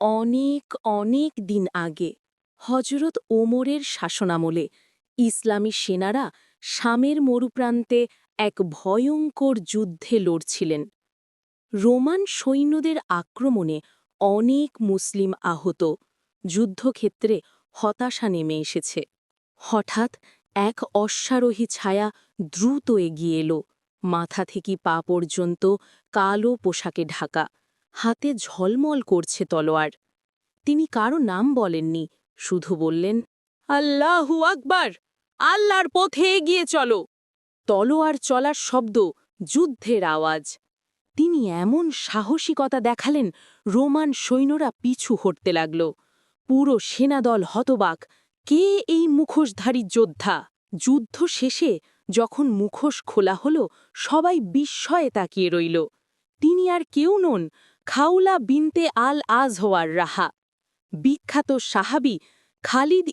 অনেক অনেক দিন আগে হজরত ওমরের শাসনামলে ইসলামী সেনারা শামের মরুপ্রান্তে এক ভয়ঙ্কর যুদ্ধে লড়ছিলেন। রোমান সৈন্যদের আক্রমণে অনেক মুসলিম আহত। যুদ্ধক্ষেত্রে হতাশা নেমে এসেছে। হঠাৎ এক অশ্বারোহী ছায়া দ্রুত এগিয়ে এলো। মাথা থেকে পা পর্যন্ত কালো পোশাকে ঢাকা। হাতে ঝলমল করছে তলোয়ার। তিনি কারও নাম বলেননি, শুধু বললেন, আল্লাহু আকবার, আল্লাহর পথে এগিয়ে চলো। তলোয়ার চলার শব্দ, যুদ্ধের আওয়াজ। তিনি এমন সাহসিকতা দেখালেন, রোমান সৈন্যরা পিছু হটতে লাগল। পুরো সেনাদল হতবাক, কে এই মুখোশধারী যোদ্ধা? যুদ্ধ শেষে, যখন মুখোশ খোলা হল, সবাই বিস্ময়ে তাকিয়ে রইল। তিনি আর কেউ নন খাউলা বিনতে আল আজ হওয়ার রাহা। বিখ্যাত সাহাবি খালিদ